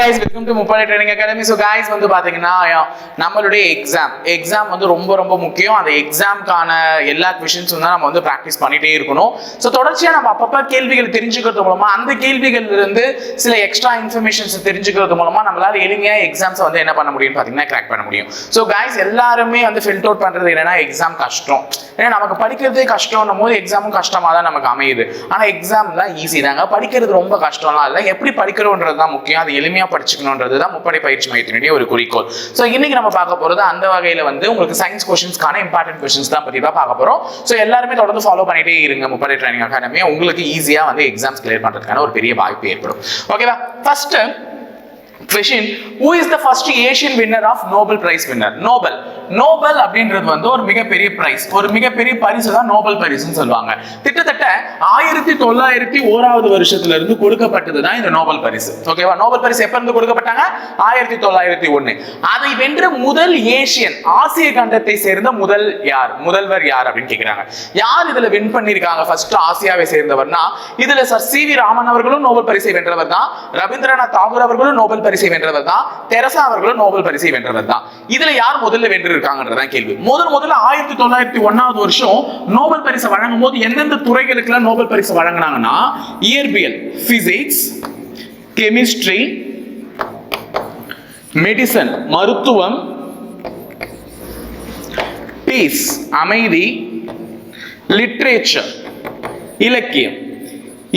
Hi guys welcome to Muppadi training academy so guys வந்து பார்த்தீங்கன்னா நம்மளுடைய எக்ஸாம் எக்ஸாம் வந்து ரொம்ப ரொம்ப முக்கியம். அந்த எக்ஸாம்க்கான எல்லா கொஷின்ஸும் தான் நம்ம வந்து ப்ராக்டிஸ் பண்ணிகிட்டே இருக்கணும். ஸோ தொடர்ச்சியாக நம்ம அப்பப்போ கேள்விகள் தெரிஞ்சுக்கிறது மூலமாக அந்த கேள்விகள் இருந்து சில எக்ஸ்ட்ரா இன்ஃபர்மேஷன்ஸ் தெரிஞ்சுக்கிறது மூலமாக நம்மளால் எளிமையாக எக்ஸாம்ஸை வந்து என்ன பண்ண முடியும்னு பார்த்தீங்கன்னா கிராக் பண்ண முடியும். ஸோ கைஸ் எல்லாருமே வந்து ஃபில்ட் அவுட் பண்ணுறது என்னன்னா எக்ஸாம் கஷ்டம். ஏன்னா நமக்கு படிக்கிறதே கஷ்டம்னும் போது எக்ஸாமும் கஷ்டமாக தான் நமக்கு அமையுது. ஆனால் எக்ஸாம் தான் ஈஸி தாங்க. படிக்கிறது ரொம்ப கஷ்டம்லாம் இல்லை. எப்படி படிக்கிறோன்றது தான் முக்கியம். அது எளிமையாக படிச்சுக்கணும். பேசணுன்றது தான் முப்படை பயிற்சி மையத்தினுடைய ஒரு குறிக்கோள். ஸோ இன்னைக்கு நம்ம பார்க்க போகிறது அந்த வகையில் வந்து உங்களுக்கு சயின்ஸ் கொஷின்ஸ்க்கான இம்பார்ட்டன்ட் கொஷின்ஸ் தான் பற்றி தான் பார்க்க போகிறோம் ஸோ எல்லாருமே தொடர்ந்து ஃபாலோ பண்ணிட்டே இருங்க முப்படை ட்ரைனிங் அகாடமி உங்களுக்கு ஈஸியாக வந்து எக்ஸாம்ஸ் கிளியர் பண்ணுறதுக்கான ஒரு பெரிய வாய்ப்பு ஏற்படும். ஓகேவா first question who is the first Asian winner of Nobel prize winner Nobel Nobel அப்படின்றது வந்து ஒரு மிகப்பெரிய பிரைஸ் ஒரு மிகப்பெரிய பரிசு தான் நோபல் பரிசுன்னு சொல்லுவாங்க. கிட்டத்தட்ட ஆயிரத்தி தொள்ளாயிரத்தி ஓராவது வருஷத்துல இருந்து கொடுக்கப்பட்டது தான் இந்த நோபல் பரிசு. ஓகேவா நோபல் பரிசு எப்ப இருந்து கொடுக்கப்பட்டாங்க? ஆயிரத்தி தொள்ளாயிரத்தி ஒண்ணு அதை வென்ற முதல் ஏசியன் ஆசிய கண்டத்தை சேர்ந்த முதல் யார்? முதல்வர் யார் அப்படின்னு கேக்குறாங்க. யார் இதுல வின் பண்ணிருக்காங்க ஃபர்ஸ்ட் ஆசியாவை சேர்ந்தவர்னா இதுல சர் சி வி ராமன் அவர்களும் நோபல் பரிசை வென்றவர் தான். ரவீந்திரநாத் தாகூர் அவர்களும் நோபல் பரிசை வென்றவர் தான். தெரசா அவர்களும் நோபல் பரிசை வென்றவர் தான். இதுல யார் முதல்ல வென்று இருக்காங்கன்றதான் கேள்வி. முதல் முதல்ல ஆயிரத்தி தொள்ளாயிரத்தி ஒன்னாவது வருஷம் நோபல் பரிசு வழங்கும் போது எந்தெந்த துறைகளுக்கெல்லாம் நோபல் பரிசு வழங்கினாங்கன்னா இயற்பியல் பிசிக்ஸ் கெமிஸ்ட்ரி மெடிசன் மருத்துவம் பீஸ் அமைதி லிட்ரேச்சர் இலக்கியம்.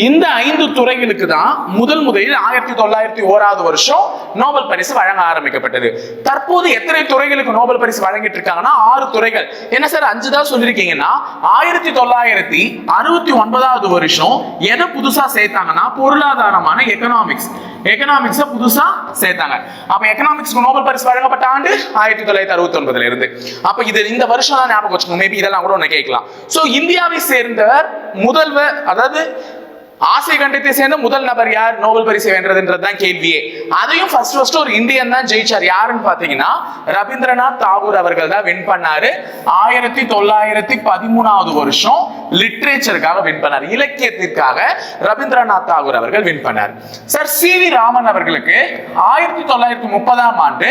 இந்த ஐந்து துறைகளுக்கு தான் முதல் முதலில் ஆயிரத்தி தொள்ளாயிரத்தி ஓராவது வருஷம் நோபல் பரிசு வழங்க ஆரம்பிக்கப்பட்டது. தற்போது எத்தனை துறைகளுக்கு நோபல் பரிசு வழங்கிட்டு இருக்காங்கன்னா ஆறு துறைகள். என்ன சார் அஞ்சு தான் சொல்லியிருக்கீங்கன்னா ஆயிரத்தி தொள்ளாயிரத்தி அறுபத்தி ஒன்பதாவது வருஷம் எதை புதுசா சேர்த்தாங்கன்னா பொருளாதாரமான எக்கனாமிக்ஸ் எக்கனாமிக்ஸை புதுசா சேர்த்தாங்க. அப்ப எக்கனாமிக்ஸ்க்கு நோபல் பரிசு வழங்கப்பட்ட ஆண்டு ஆயிரத்தி தொள்ளாயிரத்தி அறுபத்தி ஒன்பதுல இருந்து. அப்ப இது இந்த வருஷம் தான் ஞாபகம் வச்சுக்கோங்க. மேபி இதெல்லாம் கூட ஒண்ணு கேட்கலாம். சோ இந்தியாவை சேர்ந்த முதல்வர் அதாவது ஆசிய கண்டத்தை சேர்ந்த முதல் நபர் யார்? நோபல் பரிசு வென்றதுன்றது தான் கேள்வியே அதையும் ஃபர்ஸ்ட் ஃபர்ஸ்ட் ஒரு இந்தியன் தான் ஜெயிச்சார். யாருன்னு பாத்தீங்கன்னா ரவீந்திரநாத் தாகூர் அவர்கள் தான் வின் பண்ணாரு. ஆயிரத்தி தொள்ளாயிரத்தி பதிமூணாவது வருஷம் லிட்ரேச்சருக்காக வின் பண்ணார். இலக்கியத்திற்காக ரவீந்திரநாத் தாகூர் அவர்கள் வின் பண்ணார். சார் சி வி ராமன் அவர்களுக்கு ஆயிரத்தி தொள்ளாயிரத்தி முப்பதாம் ஆண்டு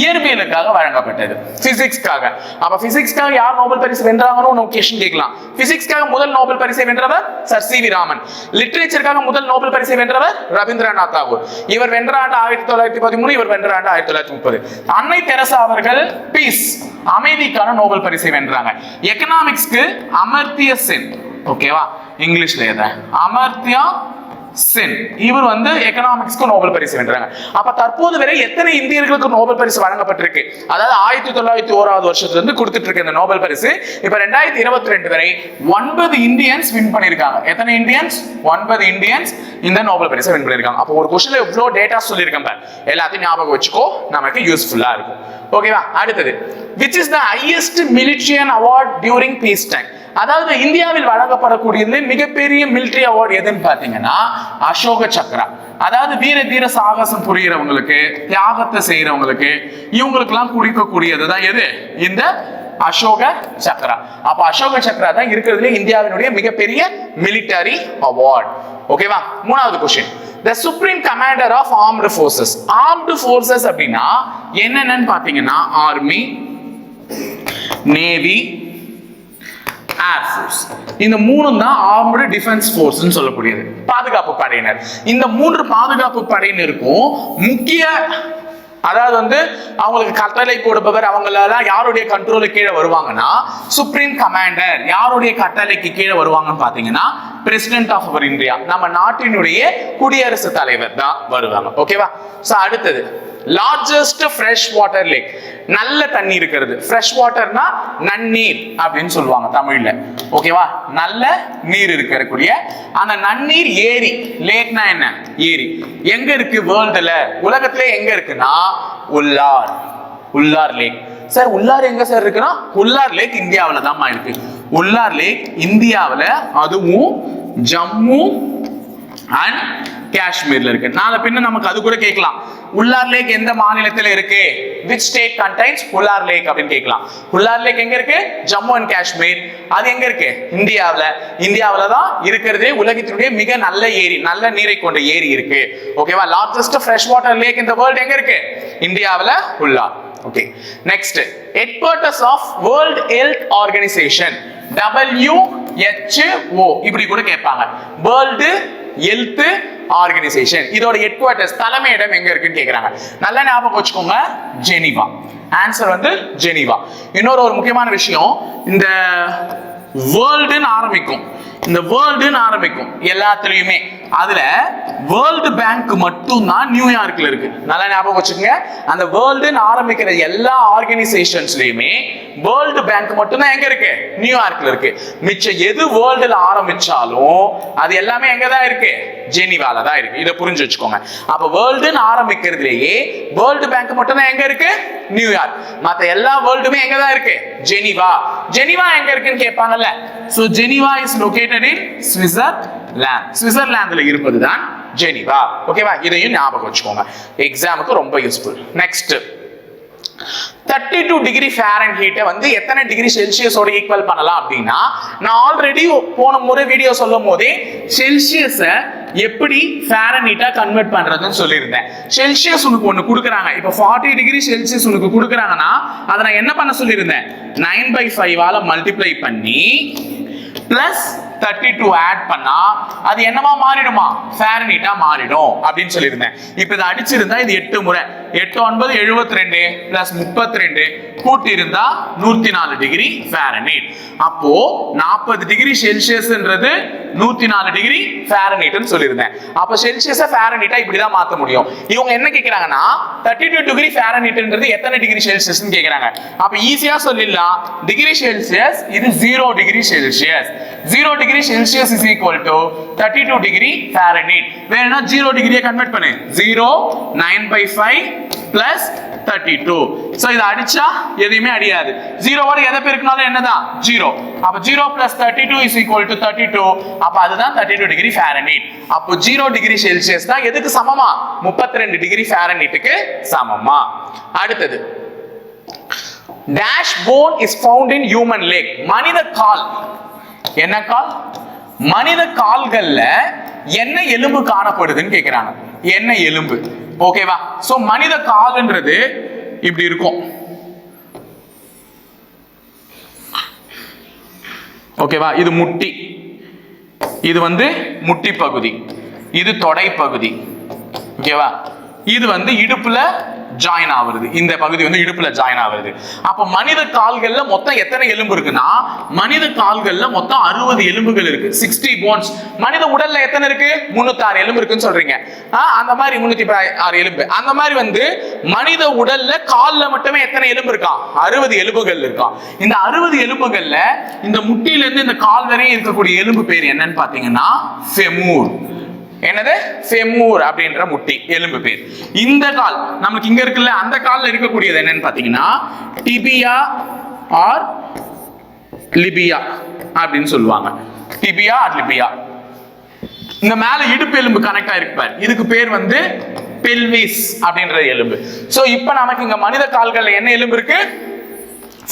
இயற்பியலுக்காக வழங்கப்பட்டது. பிசிக்ஸ்க்காக அப்ப பிசிக்ஸ்க்காக யார் நோபல் பரிசு வென்றாங்கன்னு ஒரு கொஸ்டின் கேட்கலாம். பிசிக்ஸ்க்காக முதல் நோபல் பரிசை வென்றவர் சார் சி வி ராமன். லிட்ரேச்சருக்காக முதல் நோபல் பரிசை வென்றவர் ரவீந்திரநாத் தாகூர். இவர் வென்ற ஆண்டு ஆயிரத்தி தொள்ளாயிரத்தி பதிமூணு இவர் வென்ற ஆண்டு ஆயிரத்தி தொள்ளாயிரத்தி முப்பது. அன்னை தெரசா அவர்கள் பீஸ் அமைதிக்கான நோபல் பரிசை வென்றாங்க. எக்கனாமிக்ஸ்க்கு அமர்த்திய சென் ஓகேவா இங்கிலீஷ்ல எதை அமர்த்தியா? சென் இவர் வந்து எக்கனாமிக்ஸ்க்கு நோபல் பரிசு வென்றாங்க. அப்ப தற்போது வரை எத்தனை இந்தியர்களுக்கு நோபல் பரிசு வழங்கப்பட்டிருக்கு? அதாவது ஆயிரத்தி தொள்ளாயிரத்தி ஓராவது வருஷத்துல இருந்து கொடுத்துட்டு இருக்க இந்த நோபல் பரிசு இப்ப ரெண்டாயிரத்தி இருபத்தி ரெண்டு வரை ஒன்பது இந்தியன்ஸ் வின் பண்ணிருக்காங்க எத்தனை இந்தியன்ஸ்? ஒன்பது இந்தியன்ஸ் இந்த நோபல் பரிசை வின் பண்ணிருக்காங்க அப்போ ஒரு கொஸ்டின்ல எவ்வளவு டேட்டா சொல்லியிருக்கேன் பார். எல்லாத்தையும் ஞாபகம் வச்சுக்கோ. நமக்கு யூஸ்ஃபுல்லா இருக்கும். ஓகேவா அடுத்தது. Which is the highest military award during peace time அதாவது இந்தியாவில் வழங்கப்படக்கூடியது மிகப்பெரிய மிலிட்டரி அவார்டு எதுன்னு பாத்தீங்கன்னா அசோக சக்ரா. அதாவது வீர தீர சாகசம் புரியறவங்களுக்கு தியாகத்தை செய்யறவங்களுக்கு இவங்களுக்கெல்லாம் குடிக்கக்கூடியது தான் எது? இந்த அசோக சக்ரா. அப்ப அசோக சக்ரா தான் இருக்கிறதுல இந்தியாவினுடைய மிகப்பெரிய மிலிட்டரி அவார்ட் ஓகேவா மூணாவது question the supreme commander of armed forces armed forces அப்படின்னா என்னென்னு பார்த்தீங்கன்னா ஆர்மி நேவி ஏர் ஃபோர்ஸ் இந்த மூணும் தான் ஆர்ம்டு டிஃபென்ஸ் ஃபோர்ஸ்னு சொல்லக்கூடியது. பாதுகாப்பு படையினர். இந்த மூன்று பாதுகாப்பு படையினருக்கும் முக்கிய அதாவது வந்து அவங்களுக்கு கட்டளை கொடுப்பவர் அவங்களெல்லாம் யாருடைய கண்ட்ரோலுக்கு கீழே வருவாங்கன்னா சுப்ரீம் கமாண்டர் யாருடைய கட்டளைக்கு கீழே வருவாங்கன்னு பார்த்தீங்கன்னா பிரசிடென்ட் ஆஃப் அவர் இந்தியா நம்ம நாட்டினுடைய குடியரசுத் தலைவர் தான் வருவாங்க. ஓகேவா ஸோ அடுத்தது லார்ஜஸ்ட் ஃப்ரெஷ் வாட்டர் லேக் நல்ல தண்ணி இருக்கிறது. ஃப்ரெஷ் வாட்டர்னா நன்னீர் அப்படின்னு சொல்லுவாங்க தமிழ்ல. ஓகேவா நல்ல நீர் இருக்கக்கூடிய அந்த நன்னீர் ஏரி. லேக்னா என்ன? ஏரி. எங்க இருக்கு வேர்ல்டுல? உலகத்துல எங்க இருக்குன்னா உள்ளார். உள்ளார் லேக் சார் உள்ளார் எங்க சார் இருக்குன்னா? உள்ளார் லேக் இந்தியாவுல தான் இருக்கு. உள்ளார் லேக் இந்தியாவுல அதுவும் ஜம்மு அண்ட் காஷ்மீர்ல இருக்கு. நாளை பின்ன நமக்கு அது கூட கேட்கலாம். உல்லார் லேக் எந்த மாநிலத்தில் இருக்கு? Which state contains Wular lake அப்படின்னு கேட்கலாம். உல்லார் லேக் எங்க இருக்கு? ஜம்மு அண்ட் காஷ்மீர். அது எங்க இருக்கு? இந்தியாவில். இந்தியாவில் தான் இருக்கிறதே உலகத்தினுடைய மிக நல்ல ஏரி நல்ல நீரை கொண்ட ஏரி இருக்கு. ஓகேவா லார்ஜஸ்ட் ஃப்ரெஷ் வாட்டர் லேக் இந்த வேர்ல்ட் எங்க இருக்கு? இந்தியாவில் உல்லார் okay next headquarters of world health organization WHO இப்படி கூட கேட்பாங்க. வேர்ல்டு ஹெல்த் ஆர்கனைசேஷன் இதோட ஹெட்குவார்ட்டர்ஸ் தலைமையிடம் எங்க இருக்குன்னு கேக்குறாங்க. நல்ல ஞாபகம் வச்சுக்கோங்க ஜெனீவா. ஆன்சர் வந்து ஜெனீவா. இன்னொரு ஒரு முக்கியமான விஷயம் இந்த வேர்ல்டுன்னு ஆரம்பிக்கும். இந்த வேர்ல்டுன்னு ஆரம்பிக்கும். எல்லாத்துலயுமே. அதுல வேர்ல்டு பேங்க் மட்டும் தான் நியூயார்க்ல இருக்கு. நல்லா ஞாபகம் வச்சுக்கோங்க. அந்த வேர்ல்டுன்னு ஆரம்பிக்கிற எல்லா ஆர்கனைசேஷன்ஸ்லயுமே வேர்ல்டு பேங்க் மட்டும் தான் எங்க இருக்கு? நியூயார்க்ல இருக்கு. மிச்சம் எது வேர்ல்டுல ஆரம்பிச்சாலும் அது எல்லாமே எங்க தான் இருக்கு? ஜெனிவால தான் இருக்கு. இதை புரிஞ்சு வச்சுக்கோங்க. அப்ப வேர்ல்டுன்னு ஆரம்பிக்கிறதுலயே வேர்ல்டு பேங்க் மட்டும் தான் எங்க இருக்கு? நியூயார்க் மத்த எல்லா வேர்ல்டுமே எங்க தான் இருக்கு? ஜெனிவா. ஜெனிவா எங்க இருக்குன்னு கேட்பாங்கல்ல. So Geneva is located in Switzerland சுவிட்சர்லாந்துல இருப்பது தான் ஜெனிவா ஓகேவா இதையும் ஞாபகம் வச்சுக்கோங்க. எக்ஸாமுக்கு ரொம்ப useful next thirty two degree ஃபேரன் ஹீட்டை வந்து எத்தனை டிகிரி செல்சியஸோட ஈக்குவல் பண்ணலாம் அப்படின்னா நான் ஆல்ரெடி போன முறை வீடியோ சொல்லும் போதே செல்சியஸை எப்படி ஃபேரன் ஹீட்டாக கன்வெர்ட் பண்றதுன்னு சொல்லியிருந்தேன். செல்சியஸ் உனக்கு ஒன்று கொடுக்குறாங்க. இப்போ ஃபார்ட்டி டிகிரி செல்சியஸ் உனக்கு கொடுக்குறாங்கன்னா அதை நான் என்ன பண்ண சொல்லியிருந்தேன்? நைன் பை ஃபைவால மல்டிப்ளை பண்ணி பிளஸ் தேர்ட்டி டூ ஆட் பண்ணா அது என்னவா மாறிடுமா? ஃபேரனீட்டா மாறிடும் அப்படின்னு சொல்லியிருந்தேன். இப்போ இதை அடிச்சிருந்தா இது எட்டு முறை. எட்டு ஒன்பது எழுபத்தி ரெண்டு பிளஸ் முப்பத்தி ரெண்டு கூட்டி இருந்தா நூத்தி நாலு டிகிரி ஃபேரனீட் அப்போ நாற்பது டிகிரி செல்சியஸ்ன்றது நூத்தி நாலு டிகிரி ஃபேரனீட்னு சொல்லியிருந்தேன் அப்போ செல்சியஸை ஃபேரனீட்டா இப்படிதான் மாத்த முடியும். இவங்க என்ன கேட்கறாங்கன்னா தேர்ட்டி டூ டிகிரி ஃபேரனீட்ன்றது எத்தனை டிகிரி செல்சியஸ்னு கேட்கறாங்க அப்ப ஈஸியா சொல்லிடலாம். டிகிரி செல்சியஸ் இது zero degree Celsius zero degree Celsius is equal to thirty two degree Fahrenheit வேணும்னா ஜீரோ டிகிரியை கன்வெர்ட் பண்ணு zero nine by five plus thirty two so இதை அடிச்சா எதையுமே அடியாது. ஜீரோவோட எதை பெருக்கினாலும் என்னதான்? ஜீரோ அப்போ zero plus thirty two is equal to thirty two அப்போ அதுதான் தேர்ட்டி டூ டிகிரி ஃபேரனீட் அப்போ ஜீரோ டிகிரி செல்சியஸ் தான் எதுக்கு சமமா? முப்பத்தி ரெண்டு டிகிரி ஃபேரனீட்டுக்கு சமமா. அடுத்தது. Dash bone is found in human leg மனித கால் என்ன கால்? மனித கால்கள்ல என்ன எலும்பு காணப்படுதுன்னு கேக்குறாங்க. என்ன எலும்பு. ஓகேவா சோ மனித கால்ன்றது இப்படி இருக்கும். ஓகேவா இது முட்டி. இது வந்து முட்டி பகுதி இது தொடை பகுதி ஓகேவா இது வந்து இடுப்புல ஜாயின் ஆகுறது இந்த பகுதி வந்து இடுப்புல ஜாயின் ஆகுறது அப்ப மனித கால்கள்ல மொத்தம் எத்தனை எலும்பு இருக்குன்னா மனித கால்கள்ல மொத்தம் அறுபது எலும்புகள் இருக்கு. சிக்ஸ்டி போன்ஸ் மனித உடல்ல எத்தனை இருக்கு? முன்னூத்தி ஆறு எலும்பு இருக்குன்னு சொல்றீங்க. அந்த மாதிரி முன்னூத்தி ஆறு எலும்பு. அந்த மாதிரி வந்து மனித உடல்ல கால்ல மட்டுமே எத்தனை எலும்பு இருக்கா? அறுபது எலும்புகள் இருக்கா. இந்த அறுபது எலும்புகள்ல இந்த முட்டியில இருந்து இந்த கால் வரையும் இருக்கக்கூடிய எலும்பு பேர் என்னன்னு பாத்தீங்கன்னா ஃபெமூர் என்னது? ஃபெமூர் அப்படின்ற முட்டி எலும்பு பேர். இந்த கால் நமக்கு இங்க இருக்குல்ல அந்த காலில் இருக்கக்கூடியது என்னன்னு பாத்தீங்கன்னா டிபியா ஆர் லிபியா அப்படின்னு சொல்லுவாங்க. டிபியா ஆர் லிபியா. இந்த மேல இடுப்பு எலும்பு கனெக்ட் ஆயிருப்பார் இதுக்கு பேர் வந்து பெல்விஸ் அப்படின்ற எலும்பு. சோ இப்போ நமக்கு இங்க மனித கால்கள் என்ன எலும்பு இருக்கு?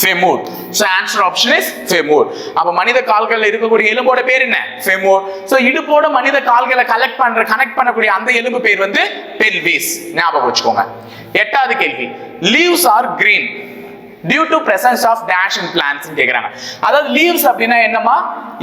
Femur so answer option is femur அப்ப மனித கால்கள்ல இருக்கக்கூடிய எலும்போட பேர் என்ன? ஃபெமூர் ஸோ இடுப்போட மனித கால்களை கலெக்ட் பண்ற கனெக்ட் பண்ணக்கூடிய அந்த எலும்பு பேர் வந்து பெல்விஸ் ஞாபகம் வச்சுக்கோங்க. எட்டாவது கேள்வி. Leaves are green due to presence of dash in plants கேக்குறாங்க. அதாவது லீவ்ஸ் அப்படின்னா என்னமா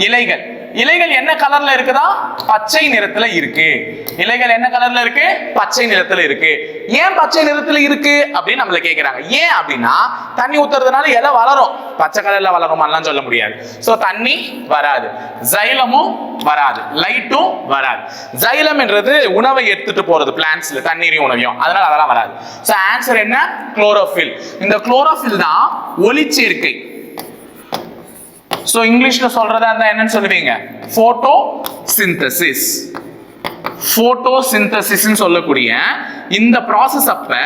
இலைகள். இலைகள் என்ன கலர்ல இருக்குதா? பச்சை நிறத்துல இருக்கு. இலைகள் என்ன கலர்ல இருக்கு? பச்சை நிறத்துல இருக்கு. ஏன் பச்சை நிறத்துல இருக்கு? அப்படின்னு நம்மள கேக்குறாங்க. ஏன் அப்படின்னா தண்ணி ஊத்துறதுனால இலை வளரும். பச்சை கலர்ல எல்லாம் சொல்ல முடியாது. சோ தண்ணி வராது. ஜைலமும் வராது. லைட்டும் வராது. ஜைலம் என்றது உணவை எடுத்துட்டு போறது பிளான்ஸ்ல தண்ணீரையும் உணவையும். அதனால அதெல்லாம் வராது. சோ ஆன்சர் என்ன? குளோரோஃபில் இந்த குளோரோஃபில் தான் ஒளிச்சேர்க்கை. சோ இங்கிலீஷ்ல சொல்றதா இருந்தா என்னன்னு சொல்லுவீங்க? போட்டோ சிந்தசிஸ் ஃபோட்டோ சிந்தசிஸ்ன்னு சொல்லக்கூடிய இந்த ப்ராசஸ் அப்போ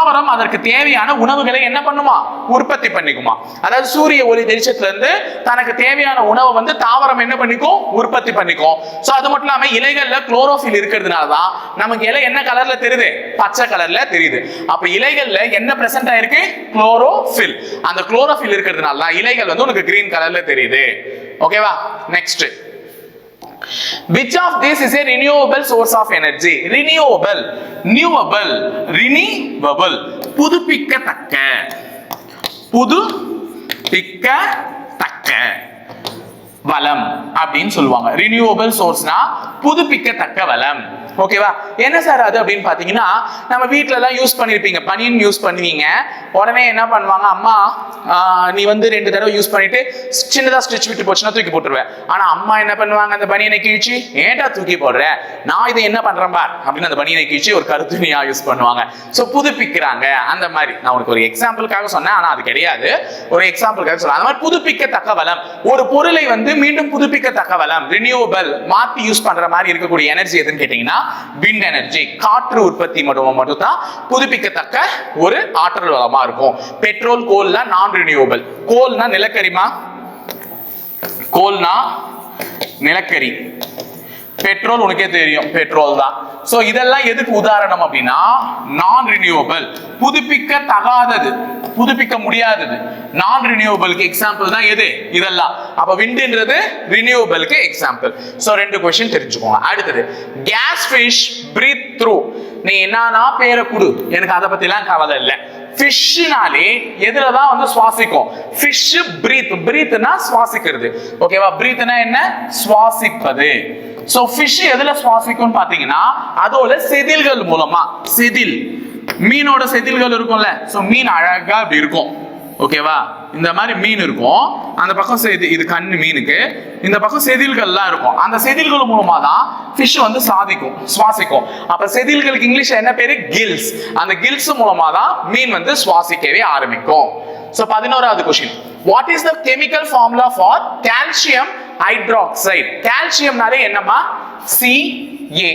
தாவரம் அதற்கு தேவையான உணவுகளை என்ன பண்ணுமா? உற்பத்தி பண்ணிக்குமா. அதாவது சூரிய ஒளி வெளிச்சத்திலிருந்து தனக்கு தேவையான உணவை வந்து தாவரம் என்ன பண்ணிக்கும்? உற்பத்தி பண்ணிக்கும். ஸோ அது மட்டும் இல்லாமல் இலைகள்ல குளோரோஃபில் இருக்கிறதுனால தான் நமக்கு இலை என்ன கலர்ல தெரியுது? பச்சை கலர்ல தெரியுது. அப்ப இலைகள்ல என்ன பிரசன்ட் ஆயிருக்கு? குளோரோஃபில் அந்த குளோரோஃபில் இருக்கிறதுனால தான் இலைகள் வந்து உனக்கு கிரீன் கலர்ல தெரியுது. ஓகேவா next which of this is a renewable source of energy renewable newable renewable புதுப்பிக்கத்தக்க புதுப்பிக்கத்தக்க வளம் அப்படின்னு சொல்லுவாங்க ரினியூவபிள் சோர்ஸ்னா புதுப்பிக்கத்தக்க வளம் ஓகேவா என்ன சார் அது அப்படின்னு பார்த்தீங்கன்னா நம்ம வீட்டிலலாம் யூஸ் பண்ணியிருப்பீங்க பனியன் யூஸ் பண்ணுவீங்க. உடனே என்ன பண்ணுவாங்க? அம்மா நீ வந்து ரெண்டு தடவை யூஸ் பண்ணிட்டு சின்னதாக ஸ்டிச் விட்டு போச்சுன்னா தூக்கி போட்டுருவேன். ஆனால் அம்மா என்ன பண்ணுவாங்க? அந்த பனியனை கிழிச்சு ஏன்டா தூக்கி போடுற? நான் இதை என்ன பண்ணுறேன் பார்? அப்படின்னு அந்த பனியனை கிழிச்சு ஒரு கருத்துணியாக யூஸ் பண்ணுவாங்க. ஸோ புதுப்பிக்கிறாங்க. அந்த மாதிரி. நான் உனக்கு ஒரு எக்ஸாம்பிளுக்காக சொன்னேன் ஆனால் அது கிடையாது. ஒரு எக்ஸாம்பிளுக்காக சொல்றேன் அந்த மாதிரி புதுப்பிக்கத்தக்க வளம். ஒரு பொருளை வந்து மீண்டும் புதுப்பிக்கத்தக்க வளம். ரினியூவபிள் மாற்றி யூஸ் பண்ணுற மாதிரி இருக்கக்கூடிய எனர்ஜி எதுன்னு கேட்டிங்கன்னா விண்ட் எனர்ஜி காற்று உற்பத்தி மட்டும் மட்டும்தான் புதுப்பிக்கத்தக்க ஒரு ஆற்றல் வளமா இருக்கும். பெட்ரோல் கோல்னா நான் ரினியூவபிள் கோல்னா நிலக்கரிமா? கோல்னா நிலக்கரி. பெட்ரோல் உனக்கே தெரியும் பெட்ரோல் தான் சோ இதெல்லாம் எதுக்கு உதாரணம் அப்படின்னா நான் ரினியூவபிள் புதுப்பிக்க தகாதது புதுப்பிக்க முடியாதது. நான் ரினியூவபிளுக்கு எக்ஸாம்பிள் தான் எது? இதெல்லாம். அப்ப விண்டுன்றது ரினியூவபிளுக்கு எக்ஸாம்பிள் சோ ரெண்டு கொஸ்டின் தெரிஞ்சுக்கோங்க. அடுத்தது கேஸ் ஃபிஷ் பிரீத் த்ரூ நீ என்னன்னா பேரை கொடு. எனக்கு அதை பத்திலாம் கவலை இல்லை. ஃபிஷ்னாலே எதுல தான் வந்து சுவாசிக்கும்? ஃபிஷ் பிரீத் பிரீத்னா சுவாசிக்கிறது. ஓகேவா பிரீத்னா என்ன? சுவாசிப்பது. சோ ஃபிஷ் எதுல சுவாசிக்கும்னு பாத்தீங்கன்னா அதோட செதில்கள் மூலமா. செதில். மீனோட செதில்கள் இருக்கும்ல. சோ மீன் அழகா அப்படி இருக்கும். ஓகேவா இந்த மாதிரி மீன் இருக்கும். அந்த பக்கம் செதி இது கண்ணு மீனுக்கு. இந்த பக்கம் செதில்கள்லாம் இருக்கும். அந்த செதில்கள் மூலமா தான் ஃபிஷ் வந்து சாதிக்கும் சுவாசிக்கும். அப்ப செதில்களுக்கு இங்கிலீஷ் என்ன பேரு? கில்ஸ் அந்த கில்ஸ் மூலமா தான் மீன் வந்து சுவாசிக்கவே ஆரம்பிக்கும். ஸோ பதினோராவது question what is the chemical formula for calcium hydroxide கால்சியம்னாலே என்னமா சி ஏ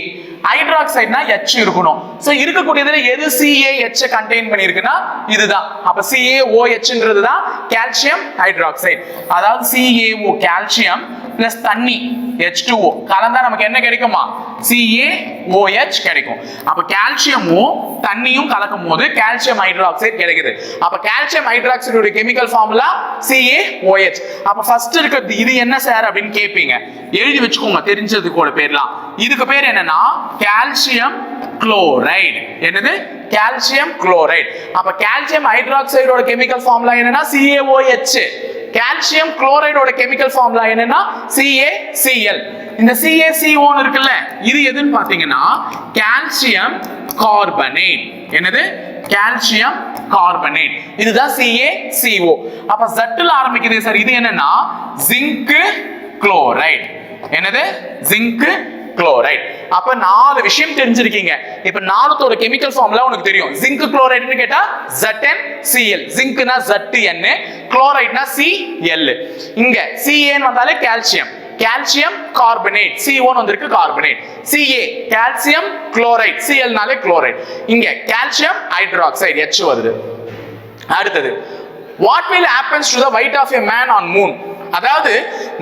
ஹைட்ராக்சைட்னா எச் இருக்கணும். ஸோ இருக்கக்கூடியதுல எது சிஏ எச் கண்டெயின் பண்ணியிருக்குன்னா இதுதான். அப்ப எச்ன்றது தான் கால்சியம் ஹைட்ராக்சைடு அதாவது சிஏஓ கால்சியம் பிளஸ் தண்ணி ஹெச் டூஓ கலந்தா நமக்கு என்ன கிடைக்குமா? சிஏஓஹெச் கிடைக்கும். அப்ப கால்சியமும் தண்ணியும் கலக்கும் போது கால்சியம் ஹைட்ராக்சைடு கிடைக்குது. அப்ப calcium hydroxide chemical formula CAOH அப்ப ஃபர்ஸ்ட் இருக்கிறது இது என்ன சார் அப்படின்னு கேட்பீங்க எழுதி வச்சுக்கோங்க தெரிஞ்சதுக்கோட பேர்லாம். இதுக்கு பேர் என்னன்னா கால்சியம் குளோரைடு என்னது? கால்சியம் குளோரைடு அப்ப கால்சியம் ஹைட்ராக்சைடோட கெமிக்கல் ஃபார்முலா என்னன்னா சிஏஓஹெச் கால்சியம் குளோரைடோட கெமிக்கல் ஃபார்முலா என்னன்னா CaCl இந்த CaCO இருக்குல்ல இது எதுன்னு பாத்தீங்கன்னா கால்சியம் கார்பனேட் என்னது? கால்சியம் கார்பனேட் இதுதான் CaCO அப்ப ஜட்டுல ஆரம்பிக்குது சார் இது என்னன்னா ஜிங்க் குளோரைடு என்னது? ஜிங்க் குளோரைட் அப்ப நாலு விஷயம் தெரிஞ்சிருக்கீங்க. இப்ப நாலுத்தோட கெமிக்கல் ஃபார்ம்ல உனக்கு தெரியும். ஜிங்க் குளோரைட்னு கேட்டா என் சிஎல் ஜிங்க்னா ZN குளோரைட்னா சிஎல் இங்க சிஏன்னு வந்தாலே கால்சியம் கால்சியம் கார்பனேட் சிஓன்னு வந்திருக்கு கார்பனேட் சிஏ கால்சியம் குளோரைட் சிஎல்னாலே குளோரைட் இங்க கால்சியம் ஹைட்ராக்சைடு எச் வருது. அடுத்தது what will happens to the weight of a man on moon அதாவது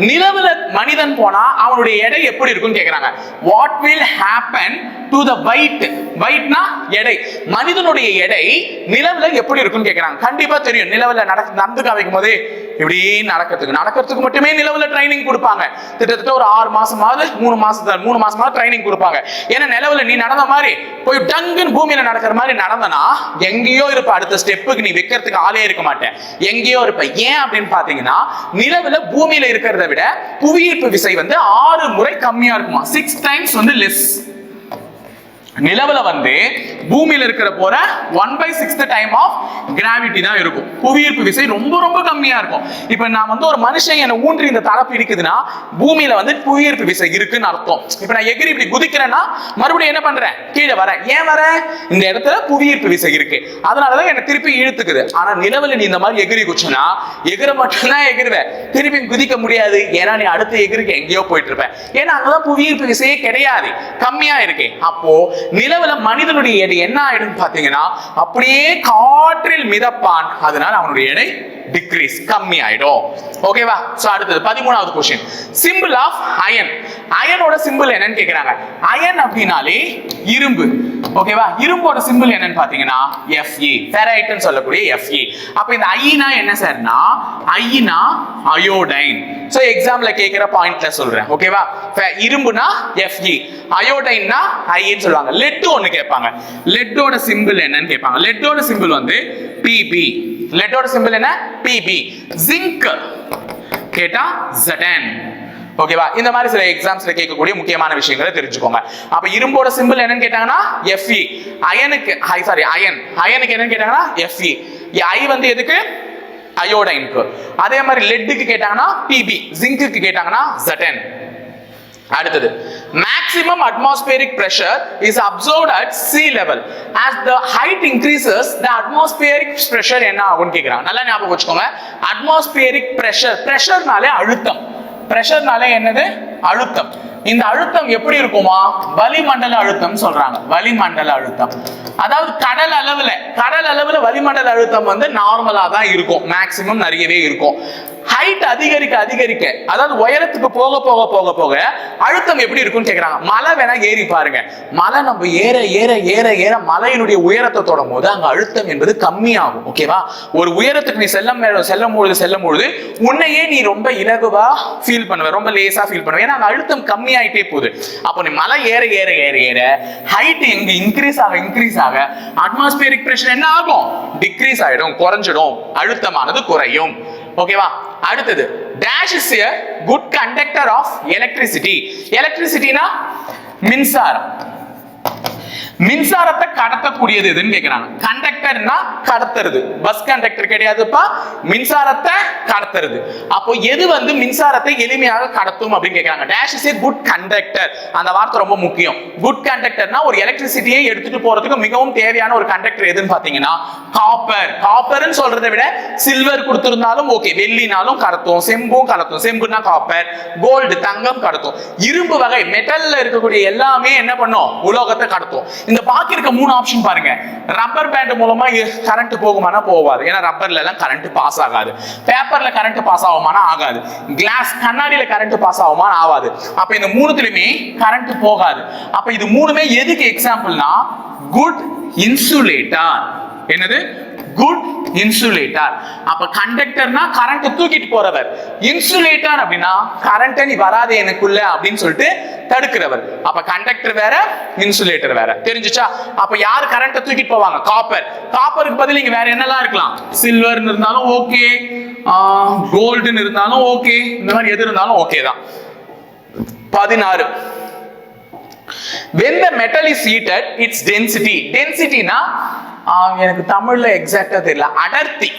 நிலவுல மனிதன் போனா அவனுடைய எடை எப்படி இருக்கும்னு கேக்குறாங்க. What will happen to the weight வைட்னா எடை. மனிதனுடைய எடை நிலவுல எப்படி இருக்கும்னு கேக்குறாங்க. கண்டிப்பா தெரியும். நிலவுல நடக்க நடந்து காமிக்கும் போதே இப்படி நடக்கிறதுக்கு. நடக்கிறதுக்கு மட்டுமே நிலவுல ட்ரைனிங் கொடுப்பாங்க. கிட்டத்தட்ட ஒரு ஆறு மாசமாவது மூணு மாசத்துல மூணு மாசமாவது ட்ரைனிங் கொடுப்பாங்க. ஏன்னா நிலவுல நீ நடந்த மாதிரி போய் டங்குன்னு பூமியில நடக்கிற மாதிரி நடந்தனா எங்கேயோ இருப்ப அடுத்த ஸ்டெப்புக்கு நீ வைக்கிறதுக்கு ஆளே இருக்க மாட்டேன் எங்கேயோ இருப்ப. ஏன் அப்படின்னு பாத்தீங்கன்னா நிலவுல பூமியில இருக்கிறத விட புவியீர்ப்பு விசை வந்து ஆறு முறை கம்மியா இருக்குமா? சிக்ஸ் டைம்ஸ் வந்து லெஸ் நிலவுல வந்து பூமியில இருக்கிற போற one by sixth time of gravity தான் இருக்கும். புவியீர்ப்பு விசை ரொம்ப ரொம்ப கம்மியா இருக்கும். இப்ப நான் வந்து ஒரு மனுஷன் என்ன ஊன்றி இந்த தரப்பு இருக்குதுன்னா பூமியில வந்து புவியீர்ப்பு விசை இருக்குன்னு அர்த்தம். இப்ப நான் எகிரி இப்படி குதிக்கிறேன்னா மறுபடியும் என்ன பண்றேன்? கீழே வரேன். ஏன் வர? இந்த இடத்துல புவியீர்ப்பு விசை இருக்கு. அதனாலதான் என்னை திருப்பி இழுத்துக்குது. ஆனா நிலவுல நீ இந்த மாதிரி எகிரி குச்சுனா எகிர மட்டும்தான் எகிருவேன் திருப்பி குதிக்க முடியாது. ஏன்னா நீ அடுத்த எகிருக்கு எங்கேயோ போயிட்டு இருப்பேன் ஏன்னா அங்கதான் புவியீர்ப்பு விசையே கிடையாது. கம்மியா இருக்கு. அப்போ நிலவுல மனிதனுடைய எடை என்ன ஆயிடும் பாத்தீங்கன்னா அப்படியே காற்றில் மிதப்பான். அதனால அவனுடைய எடை டிக்ரீஸ் கம்மி ஆயிடும் ஓகேவா சோ அடுத்தது பதிமூணாவது கொஸ்டின் சிம்பிள் ஆஃப் அயன் அயனோட சிம்பிள் என்னன்னு கேக்குறாங்க. அயன் அப்படின்னாலே இரும்பு. ஓகேவா இரும்போட சிம்பிள் என்னன்னு பாத்தீங்கன்னா எஃப்இ ஃபெரைட்னு சொல்லக்கூடிய எஃப்இ அப்ப இந்த ஐனா என்ன சார்னா ஐனா அயோடைன் சோ எக்ஸாம்ல கேக்குற பாயிண்ட்ல சொல்றேன். ஓகேவா இரும்புனா எஃப்இ அயோடைன்னா ஐன்னு சொல்லுவாங்க. லெட் ஒன்னு கேட்பாங்க. லெட்டோட சிம்பிள் என்னன்னு கேட்பாங்க. லெட்டோட சிம்பிள் வந்து பிபி லெட்டோட சிம்பிள் என்ன? பிபி ஜிங்க் கேட்டா ஜடன் ஓகேவா இந்த மாதிரி சில எக்ஸாம்ஸ்ல கேட்கக்கூடிய முக்கியமான விஷயங்களை தெரிஞ்சுக்கோங்க. அப்ப இரும்போட சிம்பிள் என்னன்னு கேட்டாங்கன்னா எஃப்இ அயனுக்கு ஹை சாரி அயன் அயனுக்கு என்னன்னு கேட்டாங்கன்னா எஃப்இ ஐ வந்து எதுக்கு? அயோடைனுக்கு அதே மாதிரி லெட்டுக்கு கேட்டாங்கன்னா பிபி ஜிங்குக்கு கேட்டாங்கன்னா ஜடன் அடுத்தது maximum atmospheric pressure is observed at sea level as the height increases the atmospheric pressure என்ன ஆகும்னு கேக்குறாங்க. நல்லா ஞாபகம் வச்சுக்கோங்க. அட்மாஸ்பியரிக் பிரஷர் பிரஷர்னாலே அழுத்தம். பிரஷர்னாலே என்னது? அழுத்தம். இந்த அழுத்தம் எப்படி இருக்குமா? வளிமண்டல அழுத்தம் சொல்றாங்க. வளிமண்டல அழுத்தம். அதாவது கடல் அளவுல கடல் அளவுல வளிமண்டல அழுத்தம் வந்து நார்மலா தான் இருக்கும். மேக்சிமம் நிறையவே இருக்கும். ஹைட் அதிகரிக்க அதிகரிக்க. அதாவது உயரத்துக்கு போக போக போக போக அழுத்தம் எப்படி இருக்கும்னு கேட்குறாங்க மலை வேணா ஏறி பாருங்க. மலை நம்ம ஏற ஏற ஏற ஏற மலையினுடைய உயரத்தை தொடும் போது அங்க அழுத்தம் என்பது கம்மியாகும். ஓகேவா ஒரு உயரத்துக்கு நீ செல்லும் செல்லும் பொழுது செல்லும் பொழுது உன்னையே நீ ரொம்ப இலகுவா ஃபீல் பண்ணுவ ரொம்ப லேசா ஃபீல் பண்ணுவ. ஏன்னா அங்க அழுத்தம் கம்மியாயிட்டே போகுது. அப்போ நீ மலை ஏற ஏற ஏற ஏற ஹைட் எங்க இன்க்ரீஸ் ஆக இன்க்ரீஸ் ஆக அட்மாஸ்பியரிக் பிரஷர் என்ன ஆகும்? டிக்ரீஸ் ஆயிடும் குறைஞ்சிடும். அழுத்தமானது குறையும். ஓகேவா அடுத்தது dash is a good conductor of electricity எலக்ட்ரிசிட்டினா மின்சாரம். மின்சாரத்தை கடத்தக்கூடியது எதுன்னு கேட்கிறாங்க கண்டக்டர்னா கடத்துறது. பஸ் கண்டக்டர் கிடையாதுப்பா. மின்சாரத்தை கடத்துறது. அப்போ எது வந்து மின்சாரத்தை எளிமையாக கடத்தும் அப்படின்னு கேட்கிறாங்க dash is a good conductor அந்த வார்த்தை ரொம்ப முக்கியம். குட் கண்டக்டர்னா ஒரு எலக்ட்ரிசிட்டியை எடுத்துட்டு போறதுக்கு மிகவும் தேவையான ஒரு கண்டக்டர் எதுன்னு பாத்தீங்கன்னா காப்பர் காப்பர்னு சொல்றதை விட சில்வர் கொடுத்திருந்தாலும் ஓகே வெள்ளினாலும் கடத்தும். செம்பும் கடத்தும். செம்புனா காப்பர் கோல்டு தங்கம் கடத்தும். இரும்பு வகை மெட்டல்ல இருக்கக்கூடிய எல்லாமே என்ன பண்ணும்? உலோகத்தை கடத்தும். இந்த பாக்கி இருக்க மூணு ஆப்ஷன் பாருங்க. ரப்பர் பேண்ட் மூலமா கரண்ட் போகுமானா போகாது ஏன்னா ரப்பர்ல எல்லாம் கரண்ட் பாஸ் ஆகாது. பேப்பர்ல கரண்ட் பாஸ் ஆகுமானா ஆகாது. கிளாஸ் கண்ணாடியில கரண்ட் பாஸ் ஆகுமா ஆகாது. அப்ப இந்த மூணுத்துலயுமே கரண்ட் போகாது. அப்ப இது மூணுமே எதுக்கு எக்ஸாம்பிள்னா குட் இன்சுலேட்டர் என்னது? குட் இன்சுலேட்டர் அப்ப கண்டக்டர்னா கரண்ட் தூக்கிட்டு போறவர். இன்சுலேட்டர் அப்படின்னா கரண்ட் நீ வராது எனக்குள்ள அப்படின்னு சொல்லிட்டு தடுக்கிறவர். அப்ப கண்டக்டர் வேற இன்சுலேட்டர் வேற. தெரிஞ்சுச்சா? அப்ப யார் கரண்ட்டை தூக்கிட்டு போவாங்க? காப்பர் காப்பருக்கு பதில் இங்க வேற என்னெல்லாம் இருக்கலாம்? சில்வர்னு இருந்தாலும் ஓகே கோல்டுன்னு இருந்தாலும் ஓகே இந்த மாதிரி எது இருந்தாலும் ஓகே தான். பதினாறு. When the metal is heated its density. Density எனக்கு தமிழ்ல எக்ஸாக்ட்டா தெரியல. அடர்த்தி.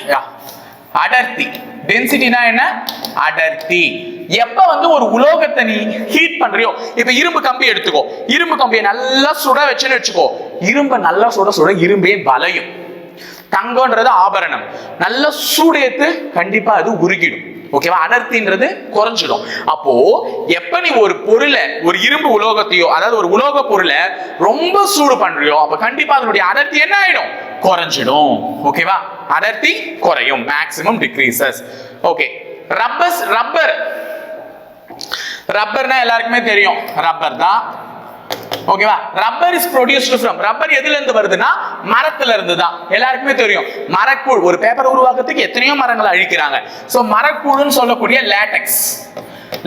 அடர்த்தி. டென்சிட்டினா என்ன? அடர்த்தி. எப்ப வந்து ஒரு உலோகத்தை நீ ஹீட் பண்றியோ இப்ப இரும்பு கம்பி எடுத்துக்கோ. இரும்பு கம்பியை நல்லா சுட வச்சுன்னு வச்சுக்கோ. இரும்பை நல்லா சுட சுட இரும்பே வளையும். தங்கம்ன்றது ஆபரணம். நல்ல சூடேத்து கண்டிப்பா அது உருகிடும். ஓகேவா அடர்த்தின்றது குறைஞ்சிடும். அப்போ எப்ப நீ ஒரு பொருளை ஒரு இரும்பு உலோகத்தையோ அதாவது ஒரு உலோக பொருளை ரொம்ப சூடு பண்றியோ அப்ப கண்டிப்பா அதனுடைய அடர்த்தி என்ன ஆயிடும்? குறைஞ்சிடும். ஓகேவா அடர்த்தி குறையும். Maximum decreases okay rubbers rubber ரப்பர்னா எல்லாருக்குமே தெரியும். ரப்பர் தான் ஓகேவா rubber is produced from rubber எதுல இருந்து வருதுன்னா மரத்துல இருந்து தான் எல்லாருக்குமே தெரியும். மரக்கூழ் ஒரு பேப்பர் உருவாக்குறதுக்கு எத்தனையோ மரங்களை அழிக்கிறாங்க. ஸோ மரக்கூழ்னு சொல்லக்கூடிய லேட்டெக்ஸ்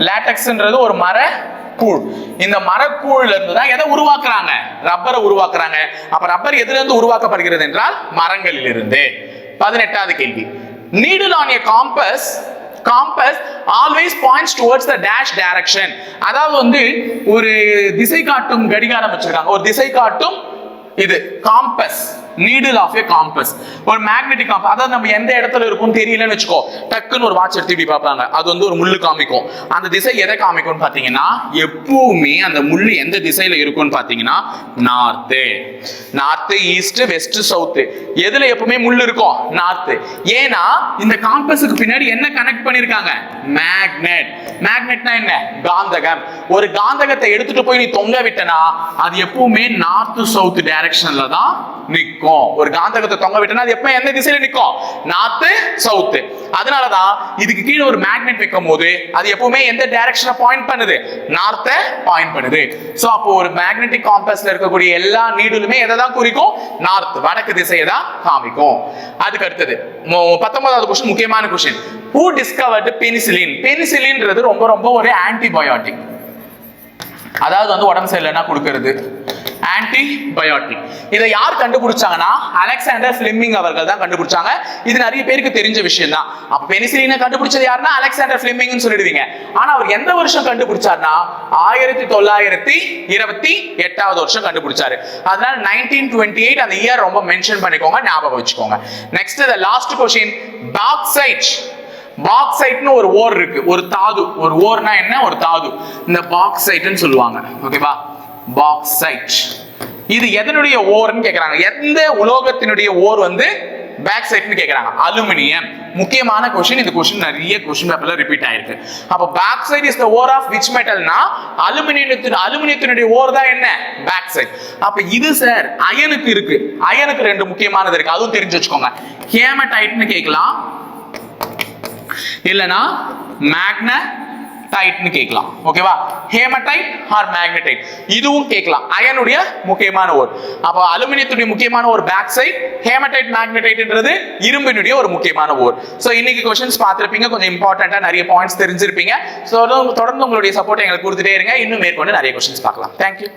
லேட்டக்ஸ்ன்றது ஒரு மர கூழ் இந்த மரக்கூழ்ல இருந்து தான் எதை உருவாக்குறாங்க? ரப்பரை உருவாக்குறாங்க. அப்ப ரப்பர் எதுல இருந்து உருவாக்கப்படுகிறது என்றால் மரங்களிலிருந்து. பதினெட்டாவது கேள்வி. Needle on a compass compass always points towards the dash direction அதாவது வந்து ஒரு திசை காட்டும் கடிகாரம் வச்சிருக்காங்க. ஒரு திசை காட்டும் இது compass needle of a compass ஒரு மேக்னெட்டிக் காம்பஸ் அதாவது நம்ம எந்த இடத்துல இருக்கும் தெரியலன்னு வச்சுக்கோ. டக்குன்னு ஒரு வாட்ச் எடுத்து இப்படி பார்ப்பாங்க. அது வந்து ஒரு முள்ளு காமிக்கும். அந்த திசை எதை காமிக்கும்னு பார்த்தீங்கன்னா எப்பவுமே அந்த முள்ளு எந்த திசையில இருக்கும்னு பாத்தீங்கன்னா north north east west south எதுல எப்பவுமே முள்ளு இருக்கும்? நார்த்து ஏன்னா இந்த காம்பஸுக்கு பின்னாடி என்ன கனெக்ட் பண்ணிருக்காங்க? மேக்னெட் மேக்னெட்னா என்ன? காந்தகம். ஒரு காந்தகத்தை எடுத்துட்டு போய் நீ தொங்க விட்டனா அது எப்பவுமே நார்த் சவுத் டைரக்ஷன்ல தான் நிக்கும். ஒரு காந்தகத்தை தொங்க விட்டனா அது எப்ப எந்த திசையில நிற்கும் நார்த்து சவுத்து அதனாலதான் இதுக்கு கீழே ஒரு மேக்னெட் வைக்கும் போது அது எப்பவுமே எந்த டைரக்ஷனை பாயிண்ட் பண்ணுது? நார்த்த பாயிண்ட் பண்ணுது. சோ அப்போ ஒரு மேக்னெட்டிக் காம்பஸ்ல இருக்கக்கூடிய எல்லா நீடுலுமே எதை தான் குறிக்கும்? நார்த் வடக்கு திசையை தான் காமிக்கும். அதுக்கு அடுத்தது பத்தொன்பதாவது கொஸ்டின் முக்கியமான கொஸ்டின் ஹூ டிஸ்கவர்டு பெனிசிலின் பெனிசிலின்றது ரொம்ப ரொம்ப ஒரு ஆன்டிபயோட்டிக் அதாவது வந்து உடம்பு சரியில்லைன்னா கொடுக்கறது. ஆன்டிபயோட்டிக் இதை யார் கண்டுபிடிச்சாங்கன்னா அலெக்சாண்டர் ஃபிளிமிங் அவர்கள் தான் கண்டுபிடிச்சாங்க. இது நிறைய பேருக்கு தெரிஞ்ச விஷயம் தான் அப்ப பெனிசிலினை கண்டுபிடிச்சது யாருன்னா அலெக்சாண்டர் ஃபிளிமிங்னு சொல்லிடுவீங்க. ஆனா அவர் எந்த வருஷம் கண்டுபிடிச்சார்னா ஆயிரத்தி தொள்ளாயிரத்தி இருபத்தி எட்டாவது வருஷம் கண்டுபிடிச்சாரு. அதனால நைன்டீன் டுவெண்ட்டி எயிட் அந்த இயர் ரொம்ப மென்ஷன் பண்ணிக்கோங்க ஞாபகம் வச்சுக்கோங்க. Next the last question bauxite பாக்ஸைட்னு ஒரு ஓர் இருக்கு. ஒரு தாது. ஒரு ஓர்னா என்ன? ஒரு தாது. இந்த பாக்ஸைட்னு சொல்லுவாங்க. ஓகேவா பாக்சைட் இது எதனுடைய ஓர்னு கேக்குறாங்க. எந்த உலோகத்தினுடைய ஓர் வந்து பேக் சைட்னு கேட்குறாங்க அலுமினியம். முக்கியமான கொஸ்டின் இந்த கொஸ்டின் நிறைய கொஸ்டின் பேப்பர்ல ரிப்பீட் ஆயிருக்கு. அப்ப bauxite is the ore of which மெட்டல்னா அலுமினியத்தின் அலுமினியத்தினுடைய ஓர் தான் என்ன? பேக் சைட் அப்ப இது சார் அயனுக்கு இருக்கு. அயனுக்கு ரெண்டு முக்கியமானது இருக்கு. அதுவும் தெரிஞ்சு வச்சுக்கோங்க. ஹேமடைட்னு கேட்கலாம் இல்லனா டைட்னு கேட்கலாம். ஓகேவா ஹேமடைட் ஆர் மேக்னடைட் இதுவும் கேட்கலாம். அயனுடைய முக்கியமான ஓர். அப்போ அலுமினியத்துடைய முக்கியமான ஒரு பேக் சைட் ஹேமடைட் மேக்னடைட்ன்றது இரும்பினுடைய ஒரு முக்கியமான ஓர். ஸோ இன்னைக்கு கொஸ்டின்ஸ் பார்த்துருப்பீங்க. கொஞ்சம் இம்பார்ட்டண்ட்டாக நிறைய பாயிண்ட்ஸ் தெரிஞ்சிருப்பீங்க. ஸோ தொடர்ந்து உங்களுடைய சப்போர்ட் எங்களுக்கு கொடுத்துட்டே இருங்க. இன்னும் மேற்கொண்டு நிறைய கொஸ்டின்ஸ் பார்க்கலாம். தேங்க்யூ